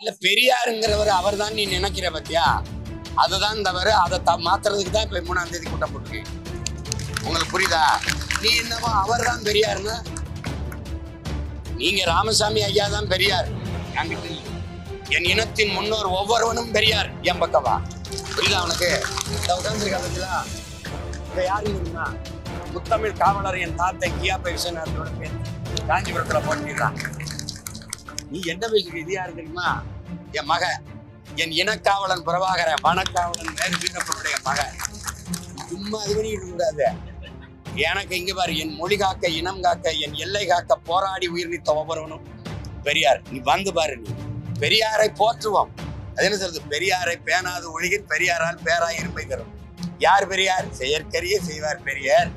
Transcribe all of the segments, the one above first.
இல்ல பெரியாருங்கிறவர் அவர் தான் நீ நினைக்கிற பத்தியா? அதுதான் தவறு அதை த- மாத்துறதுக்கு தான் இப்ப மூணாம் தேதி கூட்டம் போட்டிருக்கேன். உங்களுக்கு புரியுதா? நீ என்னமோ அவர் தான் பெரியாருன்னா. நீங்க ராமசாமி ஐயா தான் பெரியார் என் இனத்தின் முன்னோர் ஒவ்வொருவனும் பெரியார் என் பக்கவா? புரியுதா உனக்கு? இந்த உட்காந்துருக்க பத்தியா? யாரு தெரியுமா? முத்தமிழ் காவலர் என் தாத்தை கியா விஸ்வநாதனோட பேர். காஞ்சிபுரத்துல போட்டிடுறான் நீ என்ன பேசுற இது யாரு என் மக என் இனக்காவலன் பிரபாகரன் வனக்காவலன் வேறு சின்னப்பனுடைய மக. சும்மா அது பண்ணிட்டு கூடாது. எனக்கு இங்க பாரு என் மொழி காக்க இனம் காக்க என் எல்லை காக்க போராடி உயிர் நீத்த ஒவ்வொருவனும். பெரியார் நீ வந்து பாரு நீ. பெரியாரை போற்றுவோம். அது என்ன சொல்றது? பெரியாரை பேணாது ஒழுகின் பெரியாரால் பேராய் இருப்பை தரும். யார் பெரியார்? செயற்கரிய செய்வார் பெரியார்.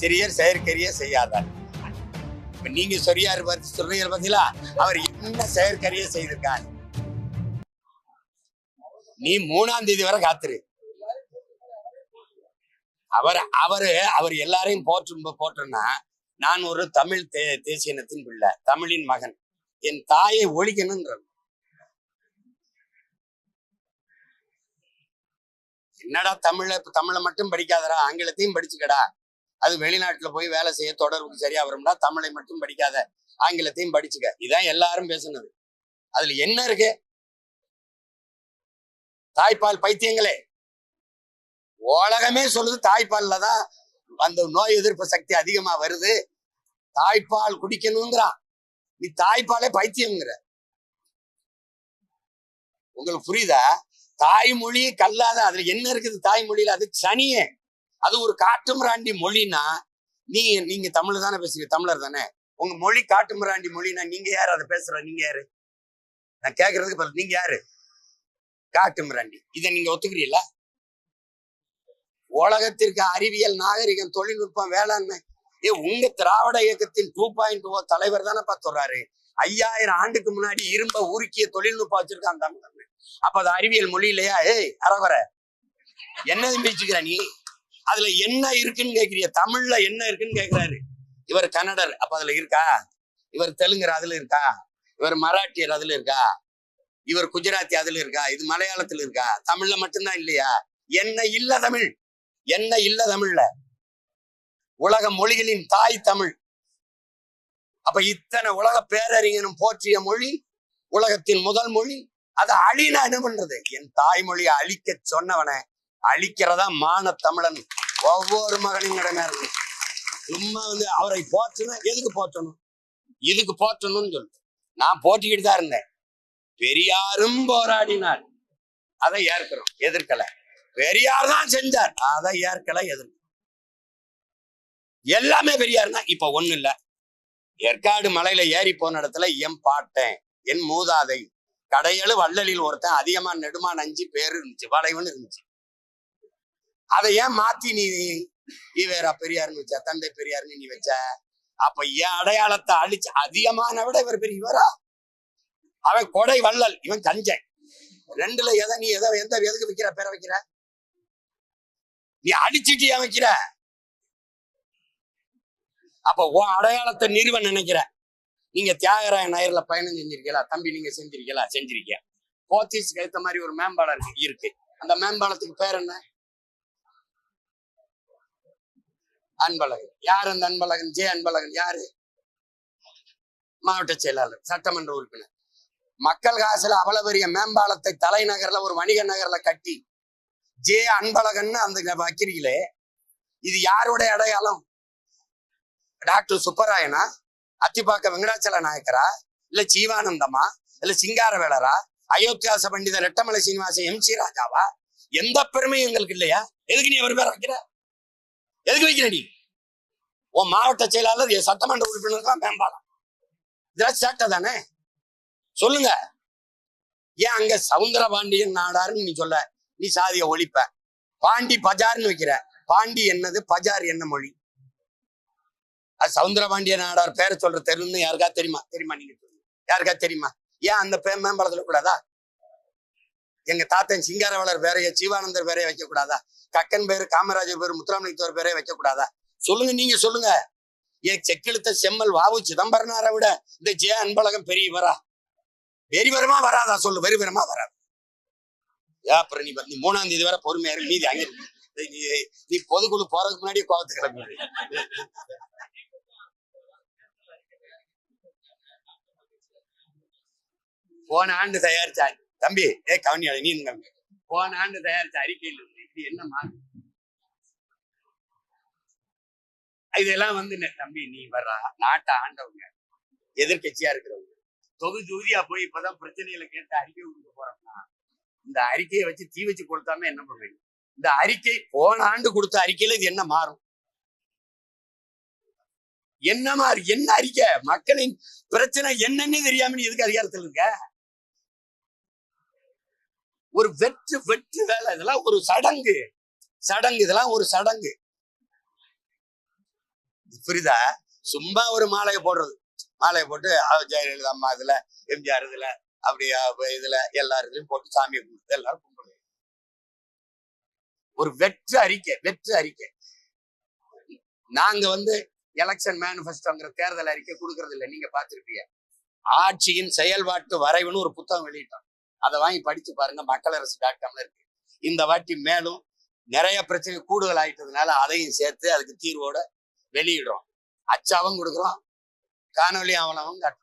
சிறியர் செயற்கரிய செய்யாதார். நீங்க சரியா இருப்பாரு சொல்றீங்க பாத்தீங்களா? அவர் என்ன செயற்கரிய செய்திருக்கார்? நீ மூணாம் தேதி வரை காத்துரு. அவர் அவரு அவர் எல்லாரையும் போற்றும் போட்டோம்னா நான் ஒரு தமிழ் தே தேசிய இனத்தின் பிள்ளை தமிழின் மகன். என் தாயை ஒழிக்கணும்ன்ற என்னடா தமிழ தமிழை மட்டும் படிக்காதடா ஆங்கிலத்தையும் படிச்சுக்கடா? அது வெளிநாட்டுல போய் வேலை செய்ய தொடர்புக்கு சரியா வரும்னா தமிழை மட்டும் படிக்காத ஆங்கிலத்தையும் படிச்சுக்க. இதான் எல்லாரும் பேசுனது. அதுல என்ன இருக்கு? தாய்ப்பால் பைத்தியங்களே. உலகமே சொல்லுது தாய்ப்பால்ல தான் அந்த நோய் எதிர்ப்பு சக்தி அதிகமா வருது. தாய்ப்பால் குடிக்கணுங்கிறான். நீ தாய்ப்பாலே பைத்தியம்ங்கிற. உங்களுக்கு புரியுதா? தாய்மொழி கல்லாத அதுல என்ன இருக்குது தாய்மொழியில? அது சனியே. அது ஒரு காட்டுமிராண்டி மொழினா நீ நீங்க தமிழ் தானே பேசுறீங்க தமிழர் தானே? உங்க மொழி காட்டுமிராண்டி மொழினா நீங்க யாரு? அதை பேசுற நீங்க யாரு? நான் கேக்குறதுக்கு பதில் நீங்க யாரு? காட்டுமிராண்டி. இதை நீங்க ஒத்துக்கிறீங்களா? உலகத்திற்கு அறிவியல் நாகரிகம் தொழில்நுட்பம் வேளாண்மை. ஏ உங்க திராவிட இயக்கத்தின் டூ பாயிண்ட் ஓ தலைவர் தானே சொல்றாரு. ஐயாயிரம் ஆண்டுக்கு முன்னாடி இரும்ப உருக்கிய தொழில்நுட்பம் வச்சிருக்கான் தமிழ். அப்ப அது அறிவியல் மொழி இல்லையா? ஏய் அரவரை என்னது பேச்சுக்கிற நீ? அதுல என்ன இருக்குன்னு கேக்குறிய தமிழ்ல என்ன இருக்குன்னு கேக்குறாரு. இவர் கன்னடர் அப்ப அதுல இருக்கா? இவர் தெலுங்கர் அதுல இருக்கா? இவர் மராட்டியர் அதுல இருக்கா? இவர் குஜராத்தி அதுல இருக்கா? இது மலையாளத்துல இருக்கா? தமிழ்ல மட்டும்தான் இல்லையா? என்ன இல்ல தமிழ்? என்ன இல்ல தமிழ்ல? உலக மொழிகளின் தாய் தமிழ். அப்ப இத்தனை உலக பேரறிஞனும் போற்றிய மொழி உலகத்தின் முதல் மொழி அதை அழினா என்ன பண்றது? என் தாய்மொழியை அழிக்க சொன்னவனை. அழிக்கிறதா மான தமிழன். ஒவ்வொரு மகனின் கடமை இருக்கு சும்மா வந்து அவரை போற்றணும். எதுக்கு போற்றணும்? இதுக்கு போற்றணும்னு சொல்லு. நான் போட்டிக்கிட்டு தான் இருந்தேன். பெரியாரும் போராடினார். அதை ஏற்கிறோம். எதிர்க்கல. பெரியார் தான் செஞ்சார். அதை ஏற்கல எதிர்க்க எல்லாமே பெரியார் தான். இப்ப ஒண்ணு இல்ல. ஏற்காடு மலையில ஏறி போன இடத்துல என் பாட்டேன். என் மூதாதை கடையளு வள்ளலில் ஒருத்தன் அதிகமா நெடுமா நஞ்சு பேரு இருந்துச்சு. வளைவுன்னு இருந்துச்சு. அதை ஏன் மாத்தி நீ ஈவேரா வேற பெரியார்னு வச்ச தந்தை பெரியார்னு நீ வச்ச? அப்ப என் அடையாளத்தை அழிச்சு அதிகமான விட இவர் பெரியவரா அவன் கொடை வள்ளல் இவன் தஞ்சை. ரெண்டுல எதை நீ எதை எந்த எதுக்கு வைக்கிற பேரை வைக்கிற? நீ அடிச்சிட்டு ஏன் வைக்கிற? அப்ப உன் அடையாளத்தை நிறுவ நினைக்கிற. நீங்க தியாகராய நயர்ல பயணம் செஞ்சிருக்கீங்களா? தம்பி நீங்க செஞ்சிருக்கீங்களா? செஞ்சிருக்கீங்க போத்தீஸ்க்கு ஏத்த மாதிரி ஒரு மேம்பாலம் இருக்கு. அந்த மேம்பாலத்துக்கு பேர் என்ன? அன்பழகன். யார் அந்த அன்பழகன்? ஜே அன்பழகன். யாரு? மாவட்ட செயலாளர் சட்டமன்ற உறுப்பினர். மக்கள் காசுல அவ்வளவு பெரிய மேம்பாலத்தை தலைநகர்ல ஒரு வணிக நகர்ல கட்டி ஜே அன்பழகன் அந்த வைக்கிறீங்களே இது யாருடைய அடையாளம்? டாக்டர் சுப்பராயனா? அத்திப்பாக்க வெங்கடாச்சல நாயக்கரா? இல்ல ஜீவானந்தமா? இல்ல சிங்காரவேலரா? அயோத்தியாச பண்டித ரெட்டமலை சீனிவாச எம் சி ராஜாவா? எந்த பெருமையும் எங்களுக்கு இல்லையா? எதுக்கு நீ அவர் பேர் வைக்கிற? எதுக்கு வைக்கிற நீ? உன் மாவட்ட செயலாளர் என் சட்டமன்ற உறுப்பினர் தான் மேம்பாலம். இதெல்லாம் சேட்டை தானே? சொல்லுங்க. ஏன் அங்க சவுந்தர பாண்டியன் நாடாருன்னு நீ சொல்ல? நீ சாதிய ஒழிப்ப. பாண்டி பஜார்னு வைக்கிற. பாண்டி என்னது? பஜார் என்ன மொழி? அது சவுந்தர பாண்டிய நாடார் பேரை சொல்ற தெருன்னு யாருக்கா தெரியுமா? தெரியுமா நீங்க? யாருக்கா தெரியுமா? ஏன் அந்த பே மேம்பாலத்துல கூடாதா? எங்க தாத்தன் சிங்காரவளர் பேரைய சிவானந்தர் பேரைய வைக்க கூடாதா கக்கன் பேரு காமராஜர் பேரு முத்துராமலிங்கத்தோர் பேரே வைக்கக்கூடாதா? சொல்லுங்க நீங்க சொல்லுங்க. ஏன் செக்கெழுத்த செம்மல் வாவு சிதம்பரனாரை விட இந்த ஜே அன்பழகம் பெரியவரா? வெறிவரமா வராதா? சொல்லு வெறிவரமா வராது? ஏன் அப்புறம் நீ நீ மூணாம் தேதி வரை பொறுமையா மீதி அங்க நீ பொதுக்குழு போறதுக்கு முன்னாடியே கோபத்து கிளம்பி போன ஆண்டு தயாரிச்சா தம்பி ஏ கவனியாளி நீ தம்பி போன ஆண்டு தயாரிச்ச அறிக்கையில் இது என்ன இதெல்லாம் வந்து தம்பி நீ வர்றா? நாட்டை ஆண்டவங்க எதிர்க்கட்சியா இருக்கிறவங்க. தொகுதி தொகுதியா போய் இப்பதான் பிரச்சனைகளை கேட்டு அறிக்கை கொடுக்க போறோம்னா இந்த அறிக்கையை வச்சு தீ வச்சு கொடுத்தாம என்ன பண்ணுவீங்க? இந்த அறிக்கை போன ஆண்டு கொடுத்த அறிக்கையில இது என்ன மாறும்? என்ன மாறு? என்ன அறிக்கை? மக்களின் பிரச்சனை என்னன்னு தெரியாம நீ எதுக்கு அதிகாரத்தில் இருக்க? ஒரு வெற்று வெற்று வேலை. இதெல்லாம் ஒரு சடங்கு. சடங்கு இதெல்லாம் ஒரு சடங்கு. புரியுதா? சும்மா ஒரு மாலையை போடுறது. மாலையை போட்டு ஜெயலலிதா அம்மா இதுல எம்ஜிஆர் இதுல அப்படி இதுல எல்லாருக்கும் போட்டு சாமியை கும்பிட்டு எல்லாரும் கும்பிடுது ஒரு வெற்று அறிக்கை வெற்று அறிக்கை. நாங்க வந்து எலெக்ஷன் மேனிஃபெஸ்டோங்கிற தேர்தல் அறிக்கை கொடுக்கறது இல்லை நீங்க பார்த்திருப்பீங்க. ஆட்சியின் செயல்பாட்டு வரைவுன்னு ஒரு புத்தகம் வெளியிட்டோம். அதை வாங்கி படிச்சு பாருங்க மக்களரசு டாட் காம்ல இருக்கு. இந்த வாட்டி மேலும் நிறைய பிரச்சனை கூடுதல் ஆயிட்டதுனால அதையும் சேர்த்து அதுக்கு தீர்வோட வெளியிடுறோம். அச்சாவும் கொடுக்குறோம் காணொலி ஆவணமும் காட்டுறோம்.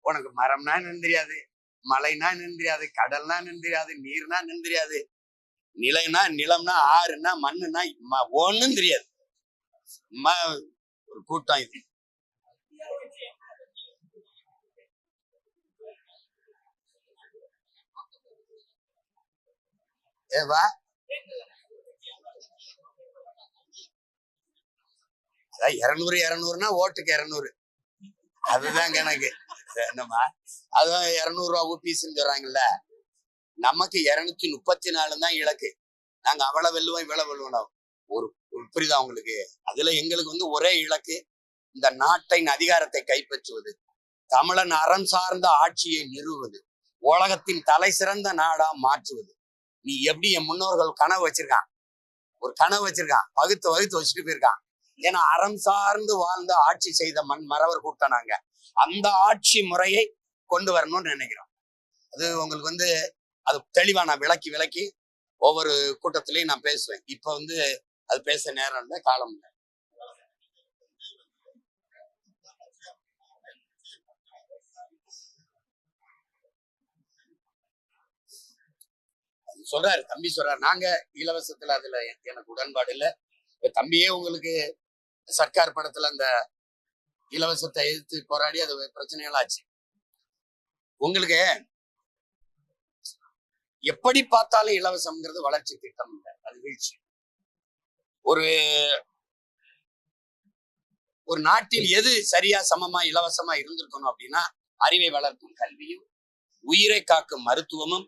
உனக்கு மரம்னா நின்றியாது தெரியாது மலைனா நின்றியாது தெரியாது கடல்னா நின்றியாது தெரியாது நீர்னா நின்றியாது தெரியாது நிலைனா நிலம்னா ஆறுனா மண்ணுனா ம- தெரியாது. ஒரு கூட்டம் இது. ஏவா இரநூறு இரநூறுனா ஓட்டுக்கு இரநூறு. அதுதான் கணக்கு என்னம்மா? அதான் இருநூறு ரூபா ஊபிஸ்ன்னு சொல்றாங்கல்ல. நமக்கு இருநூத்தி முப்பத்தி நாலு தான் இலக்கு. நாங்க அவ்வளவு வெல்லுவோம் இவ்வளவு வெல்லுவோம் ஒரு ஒரு புரியுதா உங்களுக்கு? அதுல எங்களுக்கு வந்து ஒரே இலக்கு இந்த நாட்டின் அதிகாரத்தை கைப்பற்றுவது. தமிழன் அறம் சார்ந்த ஆட்சியை நிறுவுவது. உலகத்தின் தலை சிறந்த நாடா மாற்றுவது. நீ எப்படி என் முன்னோர்கள் கனவு வச்சிருக்கான் ஒரு கனவு வச்சிருக்கான் வகுத்து வகுத்து வச்சுட்டு போயிருக்கான் ஏன்னா அறம் சார்ந்து வாழ்ந்த ஆட்சி செய்த மண் மறவர் கூட்டம் நாங்க. அந்த ஆட்சி முறையை கொண்டு வரணும்னு நினைக்கிறோம். அது உங்களுக்கு வந்து அது தெளிவா நான் விளக்கி விளக்கி ஒவ்வொரு கூட்டத்திலையும் நான் பேசுவேன். இப்ப வந்து அது பேச நேரம் இல்லை காலம் இல்லை. சொல்றாரு தம்பி சொல்றாரு நாங்க இலவசத்துல அதுல எனக்கு உடன்பாடு இல்லை. தம்பியே உங்களுக்கு சர்க்கார் படத்துல அந்த இலவசத்தை எதிர்த்து போராடி அது பிரச்சனைகள் ஆச்சு. உங்களுக்கு எப்படி பார்த்தாலும் இலவசம்ங்கிறது வளர்ச்சி திட்டம் இல்லை. அது வீழ்ச்சி. ஒரு ஒரு நாட்டில் எது சரியா சமமா இலவசமா இருந்திருக்கணும் அப்படின்னா அறிவை வளர்க்கும் கல்வியும் உயிரை காக்கும் மருத்துவமும்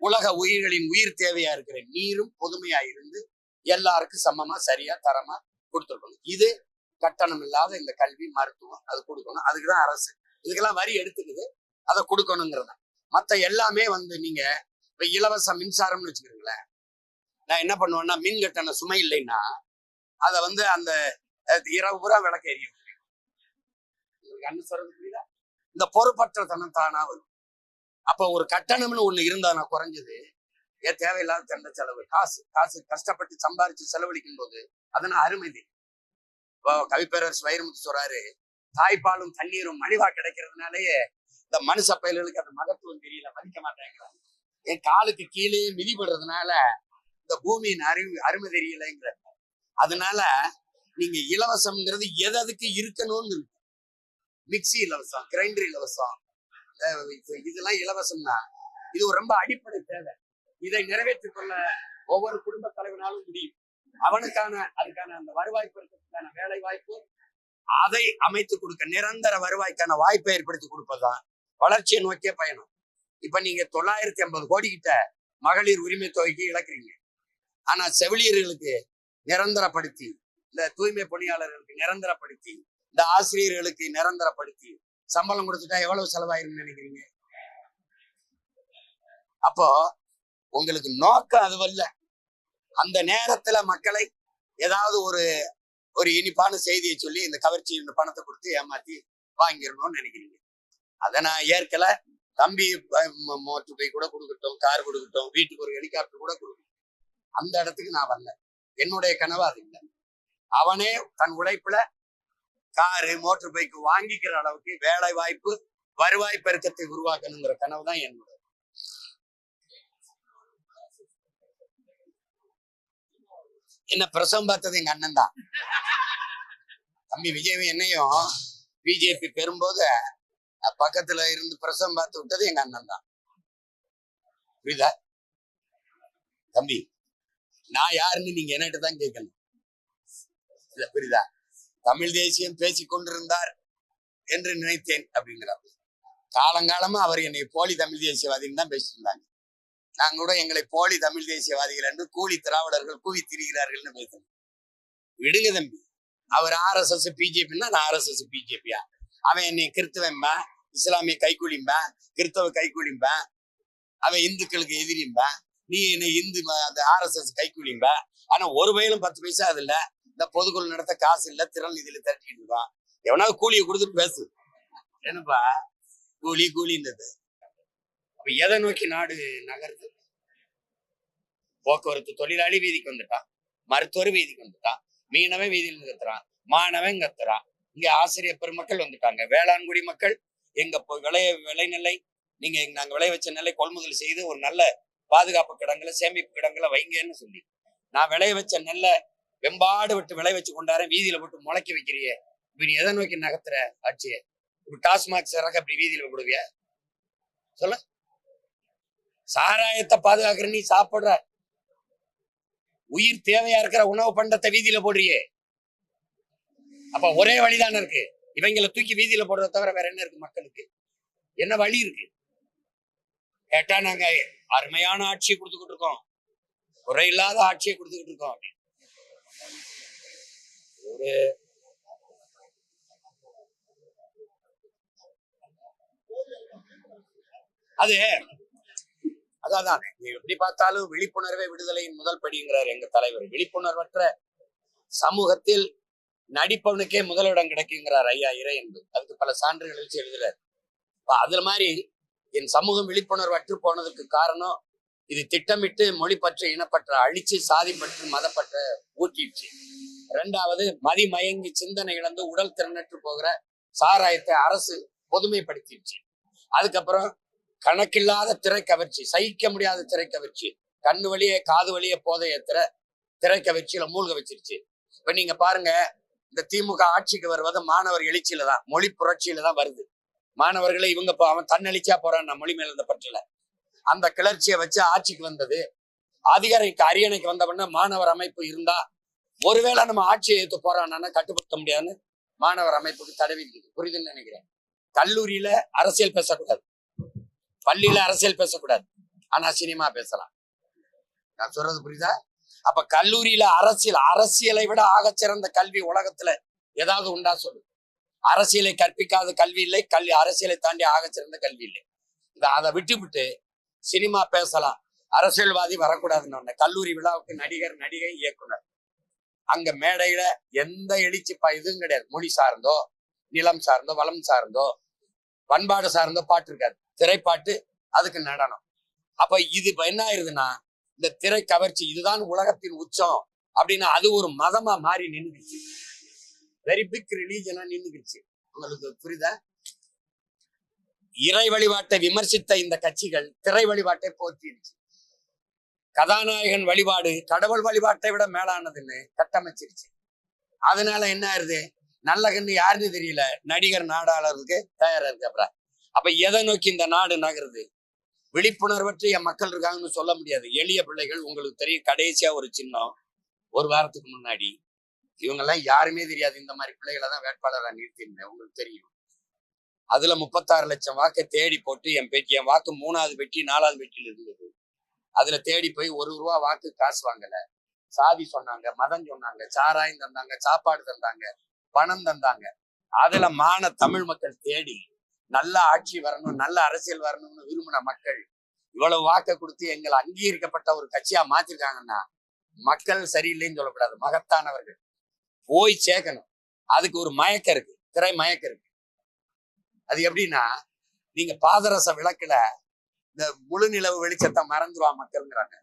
உலக உயிர்களின் உயிர் தேவையா இருக்கிற நீரும் பொதுமையா இருந்து எல்லாருக்கும் சமமா சரியா தரமா கொடுத்துருக்கணும். இது கட்டணம் இல்லாத இந்த கல்வி மருத்துவம் அது கொடுக்கணும். அதுக்குதான் அரசு. இதுக்கெல்லாம் வரி எடுத்துக்குது. அதை கொடுக்கணுங்கிறத. மத்த எல்லாமே வந்து நீங்க இப்ப இலவச மின்சாரம்னு வச்சுக்கிறீங்களேன் நான் என்ன பண்ணுவேன்னா மின் கட்டண சுமை இல்லைன்னா அதை வந்து அந்த இரவு பூரா விளக்கு எரியும் உங்களுக்கு சொல்றது புரியுதா? இந்த பொறுப்பற்ற தனம் தானா வரும். அப்ப ஒரு கட்டணம்னு ஒண்ணு இருந்தா நான் குறைஞ்சது. ஏன் தேவையில்லாத தண்ட செலவு காசு காசு கஷ்டப்பட்டு சம்பாரிச்சு செலவழிக்கும் போது அதனா அருமை இல்லை. இப்போ கவிப்பேரரசு வைரமுத்து சொல்றாரு தாய்ப்பாலும் தண்ணீரும் மலிவா கிடைக்கிறதுனாலயே இந்த மனுஷ பயல்களுக்கு அந்த மகத்துவம் தெரியல மதிக்க மாட்டேங்கிறாங்க. என் காலுக்கு கீழே மிதிபடுறதுனால இந்த பூமியின் அறிவு அருமை தெரியலைங்கிற. அதனால நீங்க இலவசம்ங்கிறது எது அதுக்கு இருக்கணும்னு இருக்கு மிக்சி இலவசம் கிரைண்டர் இலவசம் இதெல்லாம் இலவசம்னா இது ரொம்ப அடிப்படை தேவை. இதை நிறைவேற்றிக் கொள்ள ஒவ்வொரு குடும்ப தலைவனாலும் முடியும். அவனுக்கான அதுக்கான அந்த வருவாய் பெருக்கத்துக்கான வேலை வாய்ப்பு அதை அமைத்து கொடுக்க நிரந்தர வருவாய்க்கான வாய்ப்பை ஏற்படுத்தி கொடுப்பதுதான் வளர்ச்சியை நோக்கிய பயணம். இப்ப நீங்க தொள்ளாயிரத்தி ஐம்பது கோடி கிட்ட மகளிர் உரிமை தொகைக்கு இழக்கிறீங்க. ஆனா செவிலியர்களுக்கு நிரந்தரப்படுத்தி இந்த தூய்மை பணியாளர்களுக்கு நிரந்தரப்படுத்தி இந்த ஆசிரியர்களுக்கு நிரந்தரப்படுத்தி சம்பளம் கொடுத்துட்டா எவ்வளவு செலவாயிரும்னு நினைக்கிறீங்க? அப்போ உங்களுக்கு நோக்கம் அதுவல்ல. அந்த நேரத்துல மக்களை ஏதாவது ஒரு ஒரு இனிப்பான செய்தியை சொல்லி இந்த கவர்ச்சி இந்த பணத்தை கொடுத்து ஏமாத்தி வாங்கிடணும்னு நினைக்கிறீங்க. அதை நான் ஏற்கல. தம்பி மோட்டர் பைக் கூட கொடுக்கட்டும் கார் கொடுக்கட்டும் வீட்டுக்கு ஒரு ஹெலிகாப்டர் கூட கொடுக்கட்டும். அந்த இடத்துக்கு நான் வரல. என்னுடைய கனவு அது இல்லை. அவனே தன் உழைப்புல காரு மோட்டர் பைக் வாங்கிக்கிற அளவுக்கு வேலை வாய்ப்பு வருவாய் பெருக்கத்தை உருவாக்கணுங்கிற கனவு தான் என்னோட என்ன பிரசவம் பார்த்தது எங்க அண்ணன் தான். தம்பி விஜய் என்னையும் பிஜேபி பெறும்போது பக்கத்துல இருந்து பிரசவம் பார்த்து விட்டது எங்க அண்ணன் தான். புரியுதா? தம்பி நான் யாருன்னு நீங்க என்கிட்ட தான் கேட்கணும். புரியுதா? தமிழ் தேசியம் பேசிக் கொண்டிருந்தார் என்று நினைத்தேன் அப்படிங்கிறார். காலங்காலமா அவர் என்னை போலி தமிழ் தேசியவாதின்னு தான் பேசிட்டு இருந்தாங்க. நாங்க கூட எங்களை போலி தமிழ் தேசியவாதிகள் என்று கூலி திராவிடர்கள் கூவி திரிகிறார்கள்னு பேசுறோம் விடுங்க தம்பி. அவர் ஆர்எஸ்எஸ் பிஜேபின்னா நான் ஆர்எஸ்எஸ் பிஜேபியா அவன் என்னை கிறித்துவன்பா இஸ்லாமிய கைகூலிம்பா கிறிஸ்தவ கைகூலிம்பா அவன் இந்துக்களுக்கு எதிரிம்பா நீ என்னை இந்து ம- அந்த ஆர்எஸ்எஸ் கைகூலிம்பா ஆனா ஒரு வயலும் பத்து பைசா அது இல்லை இந்த பொதுக்குழு நடத்த காசு இல்ல திறன் இதுல திரட்டிட்டு இருக்கான் எவனாவது கூலியை கொடுத்துட்டு பேசு. என்னப்பா? கூலி கூலின்றது. அப்ப எதை நோக்கி நாடு நகருது? போக்குவரத்து தொழிலாளி வீதிக்கு வந்துட்டான் மருத்துவர் வீதிக்கு வந்துட்டான் மீனவன் வீதியில் கத்துறான் மாணவன் கத்துறான் இங்க ஆசிரியர் பெருமக்கள் வந்துட்டாங்க. வேளாண்குடி மக்கள் எங்க விளைய விளைநிலை நீங்க நாங்க விளைய வச்ச நிலை கொள்முதல் செய்து ஒரு நல்ல பாதுகாப்பு கிடங்களை சேமிப்பு கிடங்களை வைங்கன்னு சொல்லி. நான் விளைய வச்ச நெல்லை வெம்பாடு விட்டு விளை வச்சு கொண்டார வீதியில போட்டு முளைக்க வைக்கிறியே. இப்ப நீ எதை நோக்கி நகர்த்துற ஆட்சியை? இப்ப டாஸ்மாக் சிறக அப்படி வீதியில போடுவிய? சொல்ல. சாராயத்தை பாதுகாக்கிற நீ சாப்பிடுற. உயிர் தேவையா இருக்கிற உணவு பண்டத்தை வீதியில போடுறியே. அப்ப ஒரே வழிதானே இருக்கு. இவங்களை தூக்கி வீதியில போடுறத தவிர வேற என்ன இருக்கு மக்களுக்கு? என்ன வழி இருக்கு? கேட்டா நாங்க அருமையான ஆட்சியை கொடுத்துக்கிட்டு இருக்கோம். குறையில்லாத ஆட்சியை கொடுத்துக்கிட்டு இருக்கோம். அப்படின்னு ஒரு அது. அதான் எப்படி பார்த்தாலும் விழிப்புணர்வே விடுதலையின் முதல் படிங்கிறார் எங்க தலைவர். விழிப்புணர்வற்ற சமூகத்தில் நடிப்பவனுக்கே முதலிடம் கிடைக்குங்கிறார் ஐயா இறை என்று அதுக்கு பல சான்றுகள் வச்சு எழுதுறார். அதுல மாதிரி என் சமூகம் விழிப்புணர்வு அற்று போனதுக்கு காரணம் இது திட்டமிட்டு மொழிப்பற்ற இனப்பற்ற அழிச்சு சாதிப்பற்று மதப்பற்ற ஊட்டிடுச்சு. ரெண்டாவது மதிமயங்கி சிந்தனை இழந்து உடல் திறனற்று போகிற சாராயத்தை அரசு பொதுமைப்படுத்திடுச்சு. அதுக்கப்புறம் கணக்கில்லாத திரை கவர்ச்சி சகிக்க முடியாத திரை கவர்ச்சி கண்ணு வழியே காது வழியே போதை ஏத்துற திரை கவர்ச்சியில மூழ்க வச்சிருச்சு. இப்ப நீங்க பாருங்க இந்த திமுக ஆட்சிக்கு வருவது மாணவர் எழுச்சியில தான் மொழி புரட்சியில தான் வருது. மாணவர்களை இவங்க அவன் தன்னெழுச்சியா போறான் மொழி மேல இந்த பற்றில. அந்த கிளர்ச்சியை வச்சு ஆட்சிக்கு வந்தது அதிகாரிக்கு அரியணைக்கு வந்தவொடனே மாணவர் அமைப்பு இருந்தா ஒருவேளை நம்ம ஆட்சியை ஏற்று போறான்னா கட்டுப்படுத்த முடியாதுன்னு மாணவர் அமைப்புக்கு தடை விதிக்குது புரியுதுன்னு நினைக்கிறேன். கல்லூரியில அரசியல் பேசக்கூடாது. பள்ளியில அரசியல் பேசக்கூடாது. ஆனா சினிமா பேசலாம். நான் சொல்றது புரியுதா? அப்ப கல்லூரியில அரசியல் அரசியலை விட ஆகச்சிறந்த கல்வி உலகத்துல ஏதாவது உண்டா சொல்லு. அரசியலை கற்பிக்காத கல்வி இல்லை கல்வி அரசியலை தாண்டி ஆகச்சிறந்த கல்வி இல்லை. இந்த அதை விட்டுவிட்டு சினிமா பேசலாம். அரசியல்வாதி வரக்கூடாதுன்னு ஒண்ணு. கல்லூரி விழாவுக்கு நடிகர் நடிகை இயக்குனர். அங்க மேடையில எந்த எழுச்சி இதுவும் கிடையாது. மொழி சார்ந்தோ நிலம் சார்ந்தோ வளம் சார்ந்தோ பண்பாடு சார்ந்தோ பாட்டு இருக்காது. திரைப்பாட்டு அதுக்கு நடனம். அப்ப இது என்ன ஆயிருதுன்னா இந்த திரை கவர்ச்சி இதுதான் உலகத்தின் உச்சம் அப்படின்னு அது ஒரு மதமா மாறி நின்றுச்சு வெரி பிக் ரிலீஜனா நின்றுச்சு உங்களுக்கு புரியுதா? இறை வழிபாட்டை விமர்சித்த இந்த கட்சிகள் திரை வழிபாட்டை போற்றிடுச்சு. கதாநாயகன் வழிபாடு கடவுள் வழிபாட்டை விட மேலானதுன்னு கட்டமைச்சிருச்சு. அதனால என்ன ஆயிருது? நல்ல கண்ணு யாருன்னு தெரியல. நடிகர் நாடாளருக்கு தயாரா இருக்கு அப்புறம் அப்ப எதை நோக்கி இந்த நாடு நகருது? விழிப்புணர்வற்று என் மக்கள் இருக்காங்கன்னு சொல்ல முடியாது. எளிய பிள்ளைகள் உங்களுக்கு தெரியும் கடைசியா ஒரு சின்னம் ஒரு வாரத்துக்கு முன்னாடி. இவங்கெல்லாம் யாருமே தெரியாது. இந்த மாதிரி பிள்ளைகளை தான் வேட்பாளராக நிறுத்தியிருந்தேன். உங்களுக்கு தெரியும். அதுல முப்பத்தாறு லட்சம் வாக்கை தேடி போட்டு என் பெட்டி என் வாக்கு மூணாவது பெட்டி நாலாவது பெட்டியில் இருந்தது. அதுல தேடி போய் ஒரு ரூபா வாக்கு காசு வாங்கல. சாதி சொன்னாங்க மதம் சொன்னாங்க சாராயம் தந்தாங்க சாப்பாடு தந்தாங்க பணம் தந்தாங்க. அதுல மான தமிழ் மக்கள் தேடி நல்ல ஆட்சி வரணும் நல்ல அரசியல் வரணும்னு விரும்பின மக்கள் இவ்வளவு வாக்கை கொடுத்து எங்களை அங்கீகரிக்கப்பட்ட ஒரு கட்சியா மாத்திருக்காங்கன்னா மக்கள் சரியில்லைன்னு சொல்லக்கூடாது மகத்தானவர்கள். போய் சேர்க்கணும். அதுக்கு ஒரு மயக்கம் இருக்கு திரை மயக்கம் இருக்கு. அது எப்படின்னா நீங்க பாதரச விளக்குல இந்த முழு நிலவு வெளிச்சத்தை மறந்துருவா மக்கள்ங்கிறாங்க.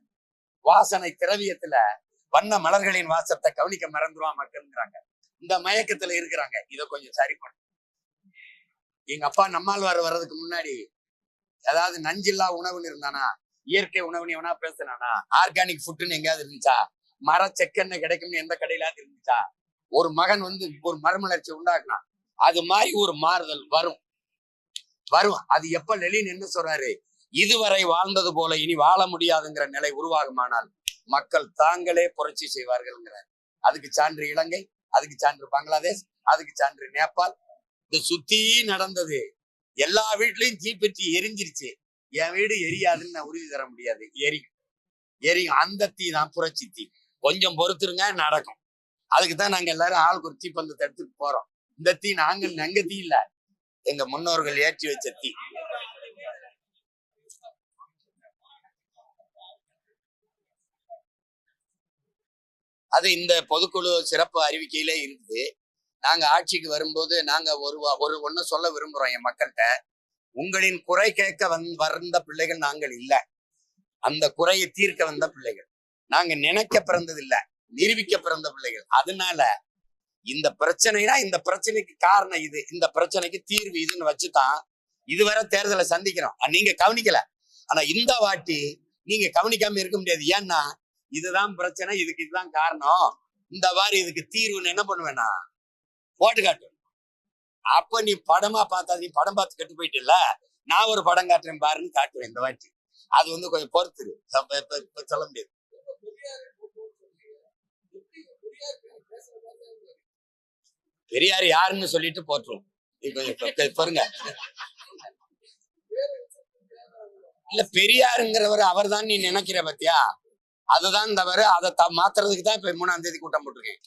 வாசனை திரவியத்துல வண்ண மலர்களின் வாசத்தை கவனிக்க மறந்துருவா மக்கள்ங்கிறாங்க. இந்த மயக்கத்துல இருக்கிறாங்க. இதை கொஞ்சம் சரி பண்ணு. எங்க அப்பா நம்மாழ்வார் வர்றதுக்கு முன்னாடி ஏதாவது நஞ்சில்லா உணவுன்னு இருந்தானா இயற்கை உணவுன்னு எவனா பேசினானா ஆர்கானிக் ஃபுட்டுன்னு எங்கேயாவது இருந்துச்சா மர செக்கெண்ணெய் கிடைக்கும்னு எந்த கடையிலாவது இருந்துச்சா ஒரு மகன் வந்து ஒரு மறுமலர்ச்சி உண்டாக்குனான் அது மாதிரி ஒரு மாறுதல் வரும். வரும் அது எப்ப லெலின் என்ன சொல்றாரு இதுவரை வாழ்ந்தது போல இனி வாழ முடியாதுங்கிற நிலை உருவாகுமானால் மக்கள் தாங்களே புரட்சி செய்வார்கள்ங்கிறார் அதுக்கு சான்று இலங்கை அதுக்கு சான்று பங்களாதேஷ் அதுக்கு சான்று நேபாள். இந்த சுத்தி நடந்தது. எல்லா வீட்லயும் தீப்பற்றி எரிஞ்சிருச்சு. என் வீடு எரியாதுன்னு நான் உறுதி தர முடியாது. எரி எரியும். அந்த தீ தான் புரட்சி தீ. கொஞ்சம் பொறுத்துருங்க நடக்கும். அதுக்கு தான் நாங்க எல்லாரும் ஆளுக்கு ஒரு தீப்பந்தத்தை எடுத்துட்டு போறோம். இந்த தீ நாங்க எங்க தீ இல்ல. எங்க முன்னோர்கள் ஏற்றி வச்ச தீ. அது இந்த பொதுக்குழு சிறப்பு அறிவிக்கையில இருக்குது. நாங்க ஆட்சிக்கு வரும்போது நாங்க ஒரு வா- ஒரு ஒண்ணு சொல்ல விரும்புறோம் என் மக்கள்கிட்ட. உங்களின் குறை கேட்க வந் வந்த பிள்ளைகள் நாங்கள் இல்ல. அந்த குறையை தீர்க்க வந்த பிள்ளைகள். நாங்க நினைக்க பிறந்தது இல்ல. நிரூபிக்க பிறந்த பிள்ளைகள். அதனால இந்த பிரச்சனைனா இந்த பிரச்சனைக்கு காரணம் இது. இந்த பிரச்சனைக்கு தீர்வு இதுன்னு வச்சுதான் இதுவரை தேர்தலை சந்திக்கிறோம். நீங்க கவனிக்கல. ஆனா இந்த வாட்டி நீங்க கவனிக்காம இருக்க முடியாது. ஏன்னா இதுதான் பிரச்சனை இதுக்கு இதுதான் காரணம். இந்த மாதிரி இதுக்கு தீர்வுன்னு என்ன பண்ணுவேன்னா போட்டு காட்டு. அப்ப நீ படமா பார்த்தா நீ படம் பார்த்து கெட்டு போயிட்டுல நான் ஒரு படம் காட்டுறேன் பாருன்னு காட்டுவேன் இந்த வாட்டி. அது வந்து கொஞ்சம் பொறுத்துரு. சொல்ல முடியாது. பெரியார் யாருன்னு சொல்லிட்டு போட்டுருவோம் இப்ப பாருங்க. இல்ல பெரியாருங்கிறவர் அவர் தான் நீ நினைக்கிற பத்தியா? அதுதான் தவறு அதை த மாத்துறதுக்கு தான் இப்ப மூணாம் தேதி கூட்டம் போட்டிருக்கேன்.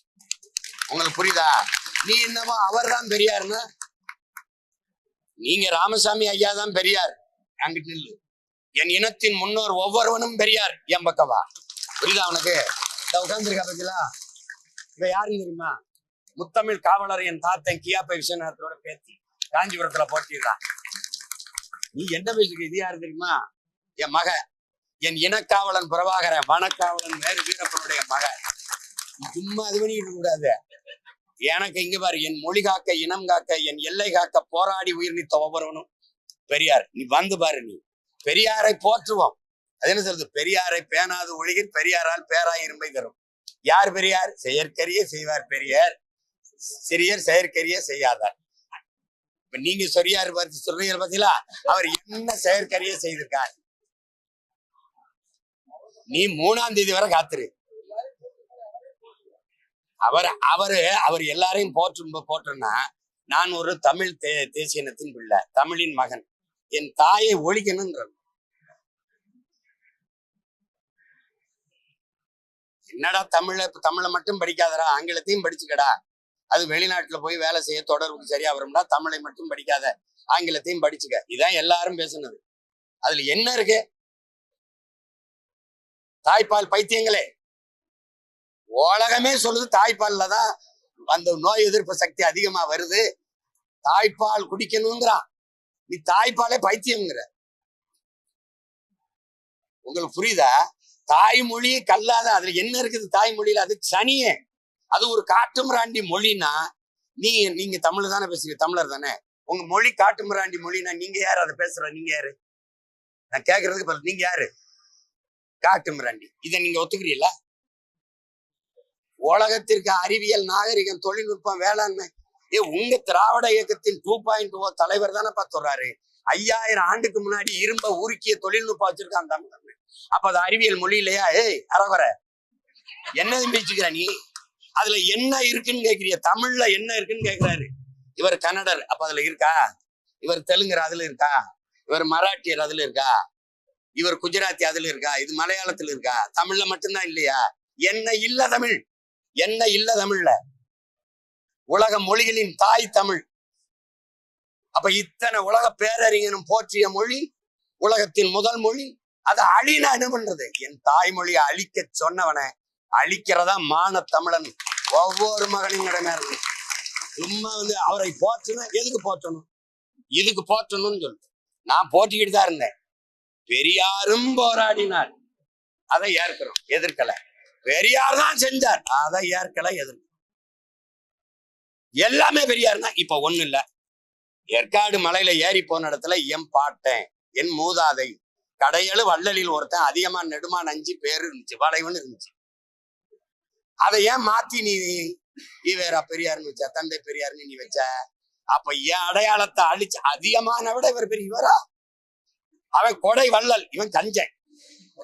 உங்களுக்கு புரியுதா? நீ என்னவோ அவர் தான் பெரியாருன்னா நீங்க ராமசாமி ஐயா தான் பெரியார். அங்கிட்டு நில்லு. என் இனத்தின் முன்னோர் ஒவ்வொருவனும் பெரியார் என் பக்கவா? புரியுதா உனக்கு? இந்த உட்கார்ந்துருக்கா பத்திலா இவ யாருன்னு தெரியுமா? முத்தமிழ் காவலர் என் தாத்தன் கியாப்பை விஸ்வநாதத்தோட பேத்தி. காஞ்சிபுரத்துல போட்டிடுறான் நீ என்ன பேசுக்கு இது யாரு தெரியுமா? என் மகன் என் இனக்காவலன் பிரபாகரன் வனக்காவலன் வேறு வீரப்பனுடைய மகன். சும்மா அது பண்ணிட்டு கூடாது. எனக்கு இங்க பாரு என் மொழி காக்க இனம் காக்க என் எல்லை காக்க போராடி உயிர் நீத்த ஒவ்வொருவனும். பெரியார் நீ வந்து பாரு நீ. பெரியாரை போற்றுவோம். அது என்ன சொல்றது? பெரியாரை பேணாது ஒழிகில் பெரியாரால் பேராய் இரும்பை தரும். யார் பெரியார்? செயற்கரிய செய்வார் பெரியார். சிறியர் செயற்கரிய செய்யாதார். இப்ப நீங்க சொரியார் பார்த்து சொல்றீங்க பாத்தீங்களா? அவர் என்ன செயற்கரிய செய்திருக்கார்? நீ மூணாம் தேதி வரை காத்துரு. அவர் அவரு அவர் எல்லாரையும் போற்றும் போட்டோம்னா நான் ஒரு தமிழ் தே தேசிய இனத்தின் பிள்ளை தமிழின் மகன். என் தாயை ஒழிக்கணும்ன்ற என்னடா தமிழ தமிழை மட்டும் படிக்காதடா ஆங்கிலத்தையும் படிச்சுக்கடா. அது வெளிநாட்டுல போய் வேலை செய்ய தொடர்புக்கு சரியா வரும்டா தமிழை மட்டும் படிக்காத ஆங்கிலத்தையும் படிச்சுக்க. இதான் எல்லாரும் பேசுனது. அதுல என்ன இருக்கு? தாய்ப்பால் பைத்தியங்களே. உலகமே சொல்லுது தாய்ப்பால்ல தான் அந்த நோய் எதிர்ப்பு சக்தி அதிகமா வருது. தாய்ப்பால் குடிக்கணுங்கிறான் நீ தாய்ப்பாலே பைத்தியம்ங்கிற. உங்களுக்கு புரியுதா? தாய்மொழி கல்லாத அதுல என்ன இருக்குது தாய்மொழியில? அது சனியே. அது ஒரு காட்டுமிராண்டி மொழினா நீ நீங்க தமிழ் தானே பேசுறீங்க தமிழர் தானே. உங்க மொழி காட்டுமிராண்டி மொழினா நீங்க யாரு? அதை பேசுற நீங்க யாரு? நான் கேக்குறதுக்கு நீங்க யாரு? காட்டுமிராண்டி இதை நீங்க ஒத்துக்கிறீங்களா? உலகத்திற்கு அறிவியல் நாகரிகம் தொழில்நுட்பம் வேளாண்மை. ஏ உங்க திராவிட இயக்கத்தின் டூ பாயிண்ட் ஓ தலைவர் தானே சொல்றாரு. ஐயாயிரம் ஆண்டுக்கு முன்னாடி இரும்ப உருக்கிய தொழில்நுட்பம் வச்சிருக்கான் தமிழ் அப்ப அது அறிவியல் மொழி இல்லையா? ஏய் அறவர என்ன பேச்சுக்கிற நீ? அதுல என்ன இருக்குன்னு கேக்குறிய? தமிழ்ல என்ன இருக்குன்னு கேக்குறாரு. இவர் கன்னடர். அப்ப அதுல இருக்கா? இவர் தெலுங்கர் அதுல இருக்கா? இவர் மராட்டியர் அதுல இருக்கா? இவர் குஜராத்தி அதுல இருக்கா? இது மலையாளத்துல இருக்கா? தமிழ்ல மட்டும்தான் இல்லையா? என்ன இல்ல தமிழ். என்ன இல்ல தமிழ்ல. உலக மொழிகளின் தாய் தமிழ். அப்ப இத்தனை உலக பேரறிஞனும் போற்றிய மொழி உலகத்தின் முதல் மொழி அதை அழினா என்ன பண்றது? என் தாய்மொழியை அழிக்க சொன்னவனை. அழிக்கிறதா மான தமிழன். ஒவ்வொரு மகனின் கடமை இருக்கு சும்மா வந்து அவரை போற்றணும் எதுக்கு போற்றணும்? இதுக்கு போற்றணும்னு சொல்லு. நான் போட்டிக்கிட்டு தான் இருந்தேன். பெரியாரும் போராடினார். அதை ஏற்கிறோம். எதிர்க்கல. பெரியார் தான் செஞ்சார். அதை ஏற்கல எதிர்க்க எல்லாமே பெரியார் தான். இப்ப ஒண்ணு இல்ல. ஏற்காடு மலையில ஏறி போன இடத்துல என் பாட்டேன் என் மூதாதை கடையளு வள்ளலில் ஒருத்தன் அதிகமா நெடுமா நஞ்சு பேரு இருந்துச்சு. வளைவுன்னு இருந்துச்சு. அதை ஏன் மாத்தி நீ ஈவேரா பெரியார்னு வச்ச? தந்தை பெரியார்னு நீ வச்ச? அப்ப என் அடையாளத்தை அழிச்சு அதிகமான விட இவர் பெரியவரா? அவன் கொடை வள்ளல் இவன் கஞ்சன்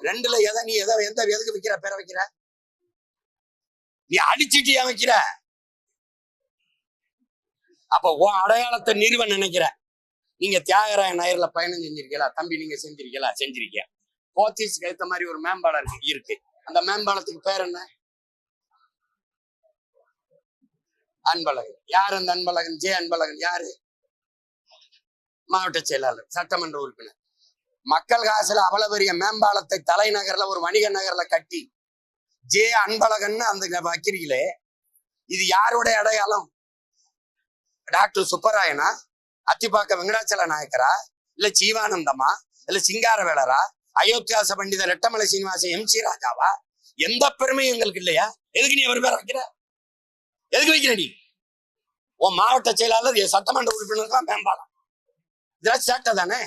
ரெண்டுல எதை நீ எதை எந்த எதுக்கு வைக்கிற பேரை வைக்கிற? நீ அடிச்சுட்டு ஏன் வைக்கிற? அப்ப உன் அடையாளத்தை நிறுவ நினைக்கிற. நீங்க தியாகராய நாயர்ல பயணம் செஞ்சிருக்கீங்களா? தம்பி நீங்க செஞ்சிருக்கீங்களா? செஞ்சிருக்கியா? போத்தீஸ்க்கு ஏத்த மாதிரி ஒரு மேம்பாலம் இருக்கு இருக்கு. அந்த மேம்பாலத்துக்கு பேர் என்ன? அன்பழகன். யார் அந்த அன்பழகன்? ஜே அன்பழகன். யாரு? மாவட்ட செயலாளர் சட்டமன்ற உறுப்பினர். மக்கள் காசுல அவ்வளவு பெரிய மேம்பாலத்தை தலைநகர்ல ஒரு வணிக நகர்ல கட்டி ஜே அன்பழகன் அந்த வைக்கிறீங்களே இது யாருடைய அடையாளம்? டாக்டர் சுப்பராயனா? அத்திப்பாக்க வெங்கடாச்சல நாயக்கரா? இல்ல ஜீவானந்தமா? இல்ல சிங்காரவேலரா? அயோத்தியாச பண்டித ரெட்டமலை சீனிவாசன் எம் சி ராஜாவா? எந்த பெருமையும் எங்களுக்கு இல்லையா? எதுக்கு நீ அவர் பேர் வைக்கிற? எதுக்கு வைக்கிற நீ? உன் மாவட்ட செயலாளர் என் சட்டமன்ற உறுப்பினர் தான் மேம்பாலம். இதெல்லாம் சேட்டை தானே?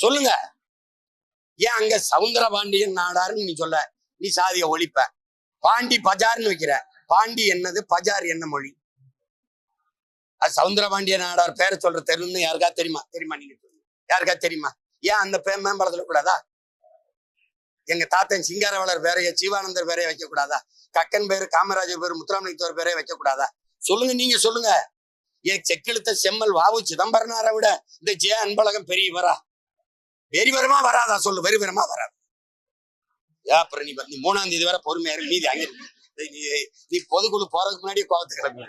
சொல்லுங்க. ஏன் அங்க சவுந்தர பாண்டியன் நாடாருன்னு நீ சொல்ல? நீ சாதிய ஒழிப்ப. பாண்டி பஜார்னு வைக்கிற. பாண்டி என்னது? பஜார் என்ன மொழி? அது சவுந்தர பாண்டிய நாடார் பேரை சொல்ற தெருன்னு யாருக்கா தெரியுமா? தெரியுமா நீங்க? யாருக்கா தெரியுமா? ஏன் அந்த பே மேம்பாலத்துல கூடாதா? எங்க தாத்தன் சிங்காரவளர் பேரைய ஜீவானந்தர் பேரைய வைக்க கூடாதா? கக்கன் பேரு காமராஜர் பேரு முத்துராமலிங்கத்தோர் பேரைய வைக்க கூடாதா? சொல்லுங்க நீங்க சொல்லுங்க. ஏன் செக்கெழுத்த செம்மல் வாவு சிதம்பரனாரை விட இந்த ஜே அன்பழகம் பெரியவரா? வெறிவரமா வராதா சொல்லு வெறிவரமா வராது. அப்புறம் நீ வந்து மூணாம் தேதி வரை பொறுமையா இருக்கு மீதி அங்க நீ நீ பொதுக்குழு போறதுக்கு முன்னாடியே கோவத்தை கிளம்பி